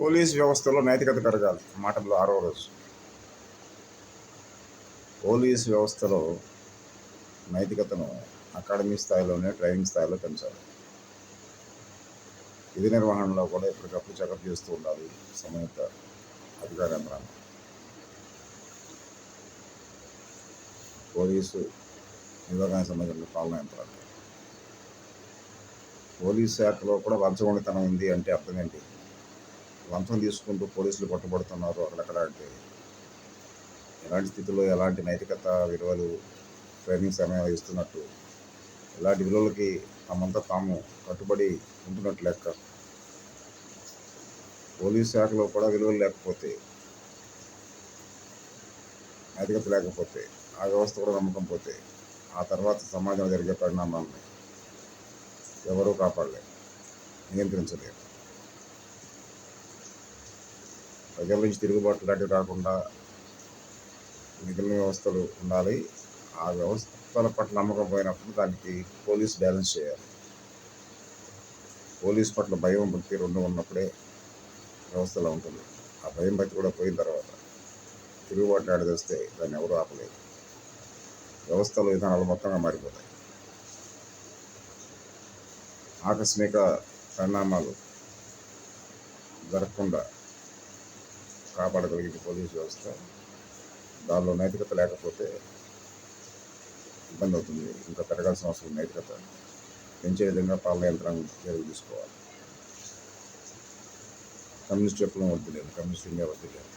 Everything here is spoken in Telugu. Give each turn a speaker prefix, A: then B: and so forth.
A: పోలీస్ వ్యవస్థలో నైతికత పెరగాలి. మాటల్లో ఆరో రోజు. పోలీస్ వ్యవస్థలో నైతికతను అకాడమీ స్థాయిలోనే ట్రైనింగ్ స్థాయిలో పెంచాలి. విధి నిర్వహణలో కూడా ఎప్పటికప్పుడు చెకప్ చేస్తూ ఉండాలి సమయత అధికార యంత్రాంగం పోలీసు విభాగానికి సంబంధించిన పాలన యంత్రాలు. పోలీస్ శాఖలో కూడా వంచగొండితనం ఉంది అంటే అర్థం ఏంటి? లంచం తీసుకుంటూ పోలీసులు పట్టుబడుతున్నారు అక్కడక్కడ అంటే ఎలాంటి స్థితిలో ఎలాంటి నైతికత విలువలు ట్రైనింగ్ సమయంలో ఇస్తున్నట్టు ఇలాంటి విలువలకి తమంతా తాము కట్టుబడి ఉంటున్నట్టు లెక్క. పోలీస్ శాఖలో కూడా విలువలు లేకపోతే నైతికత లేకపోతే ఆ వ్యవస్థ కూడా నమ్మకం పోతే ఆ తర్వాత సమాజంలో జరిగే పరిణామాలని ఎవరూ కాపాడలేరు నియంత్రించలేరు. ప్రజల నుంచి తిరుగుబాటు లాంటివి రాకుండా మిగిలిన వ్యవస్థలు ఉండాలి. ఆ వ్యవస్థల పట్ల నమ్మకం పోయినప్పుడు దానికి పోలీస్ బ్యాలెన్స్ చేయాలి. పోలీస్ పట్ల భయం భక్తి రెండు ఉన్నప్పుడే వ్యవస్థలో ఉంటుంది. ఆ భయం భక్తి కూడా పోయిన తర్వాత తిరుగుబాటు ఆడి వస్తే దాన్ని ఎవరు ఆపలేదు వ్యవస్థలు విధానాలు మొత్తంగా మారిపోతాయి. ఆకస్మిక పరిణామాలు జరగకుండా కాపాడగలిగింది పోలీస్ వ్యవస్థ దానిలో నైతికత లేకపోతే ఇబ్బంది అవుతుంది. ఇంకా పెరగాల్సిన అవసరం నైతికత. పెంచే విధంగా పాలన యంత్రాంగం చర్యలు తీసుకోవాలి. కమ్యూనిస్ట్ చెప్పడం వద్దు లేదు కమ్యూనిస్ట్ ఇండియా వద్దులేదు